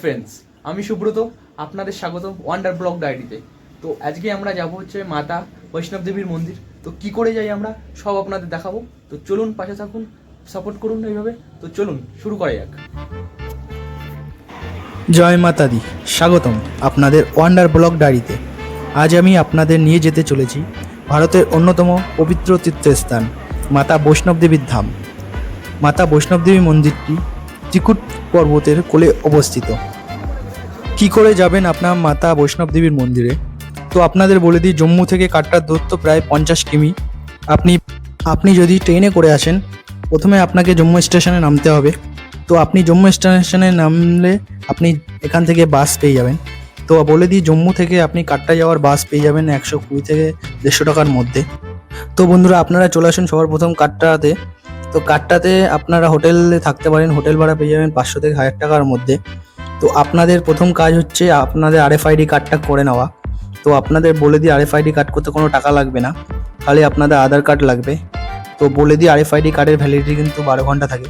Friends আমি সুব্রত, আপনাদের স্বাগত ওয়ান্ডার ব্লগ ডায়েরিতে তো আজকে আমরা যাব হচ্ছে মাতা বৈষ্ণব দেবীর মন্দির। তো কি করে যাই আমরা, সব আপনাদের দেখাবো। তো চলুন পাশে থাকুন সাপোর্ট করুন এইভাবে। তো চলুন, শুরু করা যাক। জয় মাতাদি, স্বাগতম আপনাদের ওয়ান্ডার ব্লক ডায়েরিতে আজ আমি আপনাদের নিয়ে যেতে চলেছি ভারতের অন্যতম পবিত্র তীর্থস্থান, মাতা বৈষ্ণব দেবীর ধাম। মাতা বৈষ্ণব দেবী মন্দিরটি চিকুট পর্বতের কোলে অবস্থিত। কি করে যাবেন আপনার মাতা বৈষ্ণব দেবীর মন্দিরে? তো আপনাদের বলে দিই, জম্মু থেকে কাটরার দূরত্ব প্রায় পঞ্চাশ কিমি। আপনি আপনি যদি ট্রেনে করে আসেন, প্রথমে আপনাকে জম্মু স্টেশনে নামতে হবে। তো আপনি জম্মু স্টেশনে নামলে আপনি এখান থেকে বাস পেয়ে যাবেন। তো বলে দিই, জম্মু থেকে আপনি কাটরা যাওয়ার বাস পেয়ে যাবেন একশো কুড়ি থেকে দেড়শো টাকার মধ্যে। তো বন্ধুরা, আপনারা চলে আসুন সবার প্রথম কাটরাতে। তো কাটরাতে আপনারা হোটেলে থাকতে পারেন হোটেল ভাড়া পেয়ে যাবেন পাঁচশো থেকে হাজার টাকার মধ্যে। তো আপনাদের প্রথম কাজ হচ্ছে আপনাদের আর এফ আরএফআইডি কার্ডটা করে নেওয়া। তো আপনাদের বলে দিয়ে আর দিই আরএফআইডি কার্ড করতে কোনো টাকা লাগবে না। খালি আপনাদের আধার কার্ড লাগবে। তো বলে দিই আরএফআইডি কার্ডের ভ্যালিডিটি কিন্তু বারো ঘণ্টা থাকে।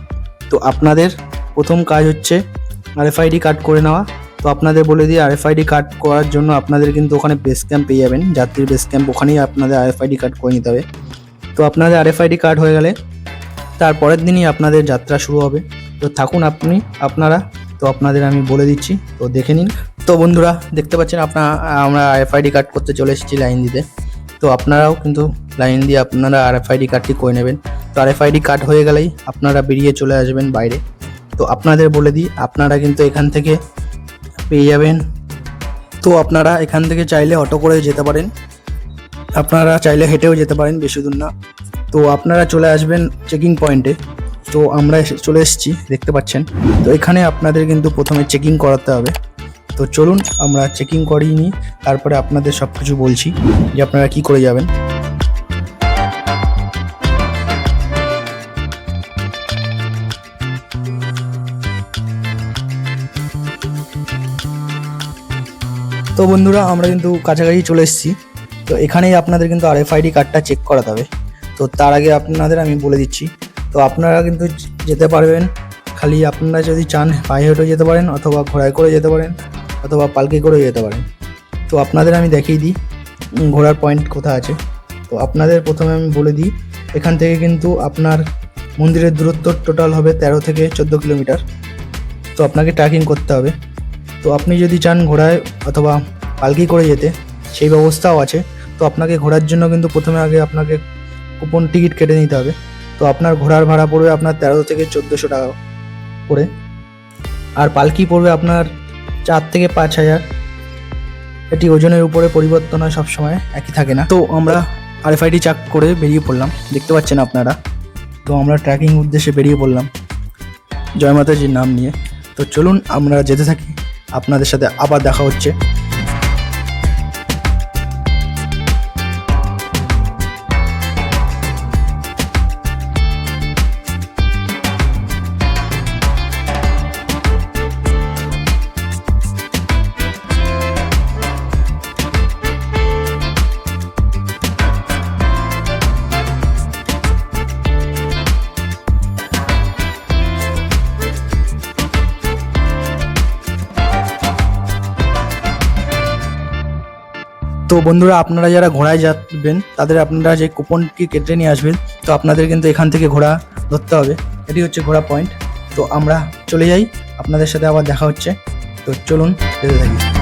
তো আপনাদের প্রথম কাজ হচ্ছে আর এফ আরএফআইডি কার্ড করে নেওয়া। তো আপনাদের বলে দিয়ে আর দিই আরএফআইডি কার্ড করার জন্য আপনাদের কিন্তু ওখানে বেস ক্যাম্প পেয়ে যাবেন। যাত্রীর বেস ক্যাম্প ওখানেই আপনাদের আর এফ আরএফআইডি কার্ড করে নিতে হবে। তো আপনাদের আর এফ আরএফআইডি কার্ড হয়ে গেলে তারপরের দিনই আপনাদের যাত্রা শুরু হবে। তো থাকুন আপনি, আপনারা। তো আপনাদের আমি বলে দিচ্ছি। তো দেখে নিন। তো বন্ধুরা, দেখতে পাচ্ছেন আপনার আমরা আরএফআইডি কার্ড করতে চলে এসেছি লাইন দিতে। তো আপনারাও কিন্তু লাইন দিয়ে আপনারা আর আরএফআইডি কার্ডটি করে নেবেন। তো আর আরএফআইডি কার্ড হয়ে গেলেই আপনারা বেরিয়ে চলে আসবেন বাইরে। তো আপনাদের বলে দিই, আপনারা কিন্তু এখান থেকে পেয়ে যাবেন। তো আপনারা এখান থেকে চাইলে অটো করে যেতে পারেন। আপনারা চাইলে হেঁটেও যেতে পারেন, বেশি দূর না। তো আপনারা চলে আসবেন চেকিং পয়েন্টে তো আমরা চলে এসেছি, দেখতে পাচ্ছেন। তো এখানে আপনাদের কিন্তু প্রথমে চেকিং করাতে হবে। তো চলুন, আমরা চেকিং করিয়ে নিই, তারপরে আপনাদের সব কিছু বলছি যে আপনারা কি করে যাবেন। তো বন্ধুরা, আমরা কিন্তু কাছাকাছি চলে এসেছি। তো এখানেই আপনাদের কিন্তু আরএফআইডি কার্ডটা চেক করাতে হবে। তো তার আগে আপনাদের আমি বলে দিচ্ছি। তো আপনারা কিন্তু যেতে পারবেন, খালি আপনারা যদি চান পায়ে হেঁটে যেতে পারেন অথবা ঘোড়ায় করে যেতে পারেন অথবা পালকি করে যেতে পারেন। তো আপনাদের আমি দেখিয়ে দিই ঘোড়ার পয়েন্ট কোথা আছে। তো আপনাদের প্রথমে আমি বলে দিই, এখান থেকে কিন্তু আপনার মন্দিরের দূরত্ব টোটাল হবে তেরো থেকে চোদ্দ কিলোমিটার। তো আপনাকে ট্র্যাকিং করতে হবে। তো আপনি যদি চান ঘোড়ায় অথবা পালকি করে যেতে, সেই ব্যবস্থাও আছে। তো আপনাকে ঘোরার জন্য কিন্তু প্রথমে আগে আপনাকে কুপন টিকিট কেটে নিতে হবে। তো আপনার ঘোড়ার ভাড়া পড়বে আপনার তেরোশো থেকে চোদ্দোশো টাকা করে। আর পালকি পড়বে আপনার চার থেকে পাঁচ হাজার। এটি ওজনের উপরে পরিবর্তন হয় সবসময়, একই থাকে না। তো আমরা আরএফআইডি চাক করে বেরিয়ে পড়লাম, দেখতে পাচ্ছেন আপনারা। তো আমরা ট্র্যাকিং উদ্দেশ্যে বেরিয়ে পড়লাম জয় মাতাজির নাম নিয়ে। তো চলুন আমরা যেতে থাকি, আপনাদের সাথে আবার দেখা হচ্ছে। বন্ধুরা, আপনারা যারা ঘোড়ায় যাবেন, তাদের আপনারা যে কুপনটি কেটে নিয়ে আসবেন, তো আপনাদের কিন্তু এখান থেকে ঘোড়া ধরতে হবে। এটি হচ্ছে ঘোড়া পয়েন্ট তো আমরা চলে যাই, আপনাদের সাথে আবার দেখা হচ্ছে। তো চলুন যেতে থাকি।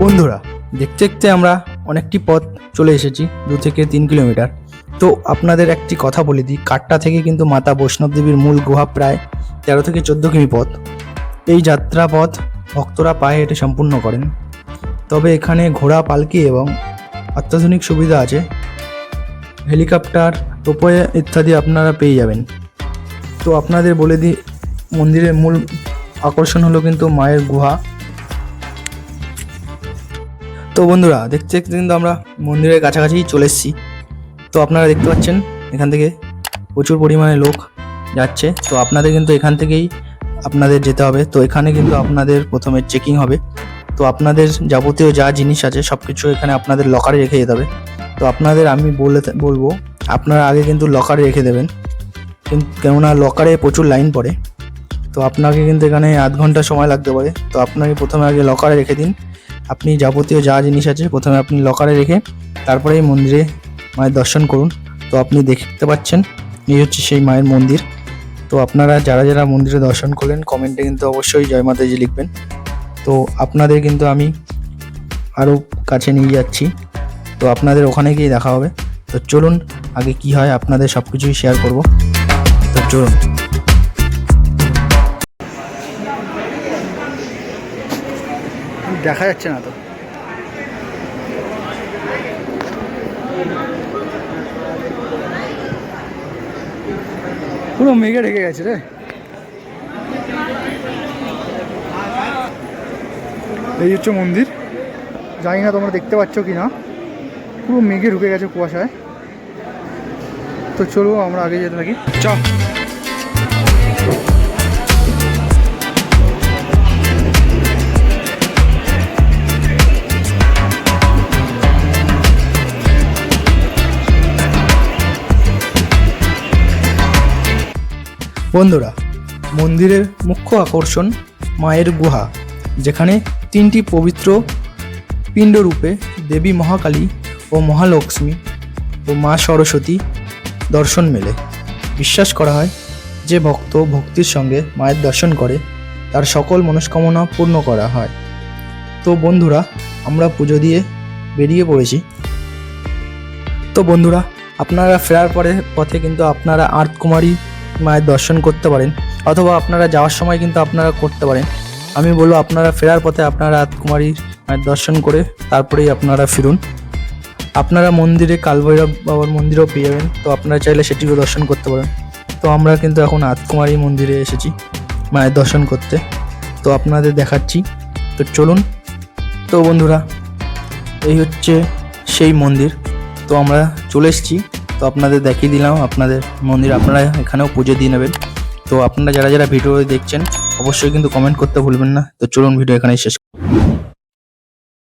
বন্ধুরা, দেখতে দেখতে আমরা অনেকটি পথ চলে এসেছি, দু থেকে তিন কিলোমিটার। তো আপনাদের একটি কথা বলে দিই, কাটটা থেকে কিন্তু মাতা বৈষ্ণব দেবীর মূল গুহা প্রায় তেরো থেকে চোদ্দ কিমি পথ। এই যাত্রা পথ ভক্তরা পায়ে হেঁটে সম্পূর্ণ করেন। তবে এখানে ঘোড়া, পালকি এবং অত্যাধুনিক সুবিধা আছে। হেলিকপ্টার টোপে ইত্যাদি আপনারা পেয়ে যাবেন। তো আপনাদের বলে দিই, মন্দিরের মূল আকর্ষণ হলো কিন্তু মায়ের গুহা। তো বন্ধুরা, দেখতে দেখতে কিন্তু আমরা মন্দিরের কাছাকাছি চলে এসেছি। তো আপনারা দেখতে পাচ্ছেন, এখান থেকে প্রচুর পরিমাণে লোক যাচ্ছে। তো আপনাদের কিন্তু এখান থেকেই আপনাদের যেতে হবে। তো এখানে কিন্তু আপনাদের প্রথমে চেকিং হবে। তো আপনাদের যাবতীয় যা জিনিস আছে সব কিছু এখানে আপনাদের লকারে রেখে যেতে হবে। তো আপনাদের আমি বলে বলব, আপনারা আগে কিন্তু লকারে রেখে দেবেন। কিন্তু কেননা লকারে প্রচুর লাইন পড়ে। তো আপনাকে কিন্তু এখানে আধ ঘণ্টা সময় লাগতে পারে। তো আপনাকে প্রথমে আগে লকারে রেখে দিন। আপনি যাবতীয় যা জিনিস আছে প্রথমে আপনি লকারে রেখে তারপরে এই মন্দিরে মায়ের দর্শন করুন। তো আপনি দেখতে পাচ্ছেন, এই হচ্ছে সেই মায়ের মন্দির। তো আপনারা যারা যারা মন্দিরে দর্শন করলেন, কমেন্টে কিন্তু অবশ্যই জয় মাতাজি লিখবেন। তো আপনাদের কিন্তু আমি আরও কাছে নিয়ে যাচ্ছি। তো আপনাদের ওখানে গিয়ে দেখা হবে। তো চলুন, আগে কি হয়, আপনাদের সব কিছুই শেয়ার করব। তো চলুন। দেখা যাচ্ছে না তো। পুরো মেঘে ঢেকে গেছে রে। এই হচ্ছে মন্দির। জানি না তোমরা দেখতে পাচ্ছ কি না পুরো মেঘে ঢুকে গেছে কুয়াশায়। তো চলো আমরা আগে যেতে থাকি। চ বন্ধুরা, মন্দিরের মুখ্য আকর্ষণ মায়ের গুহা, যেখানে তিনটি পবিত্র পিণ্ডরূপে দেবী মহাকালী ও মহালক্ষ্মী ও মা সরস্বতী দর্শন মেলে। বিশ্বাস করা হয়, যে ভক্ত ভক্তির সঙ্গে মায়ের দর্শন করে, তার সকল মনস্কামনা পূর্ণ করা হয়। তো বন্ধুরা, আমরা পুজো দিয়ে বেরিয়ে পড়েছি। তো বন্ধুরা, আপনারা ফেরার পরে পথে কিন্তু আপনারা আর্তকুমারী মায়ের দর্শন করতে পারেন, অথবা আপনারা যাওয়ার সময় কিন্তু আপনারা করতে পারেন। আমি বলব আপনারা ফেরার পথে আপনারা আতকুমারী মায়ের দর্শন করে তারপরেই আপনারা ফিরুন। আপনারা মন্দিরে কালভৈরব বাবার মন্দিরেও পেয়ে যাবেন, তো আপনারা চাইলে সেটিও দর্শন করতে পারেন। তো আমরা কিন্তু এখন আতকুমারী মন্দিরে এসেছি মায়ের দর্শন করতে। তো আপনাদের দেখাচ্ছি। তো চলুন। তো বন্ধুরা, এই হচ্ছে সেই মন্দির। তো আমরা চলে এসেছি তো আপনাদের দেখিয়ে দিলাম, আপনাদের মন্দির আপনারা এখানেও পুজো দিয়ে নেবেন। তো আপনারা যারা যারা ভিডিও দেখছেন, অবশ্যই কিন্তু কমেন্ট করতে ভুলবেন না। তো চলুন, ভিডিও এখানেই শেষ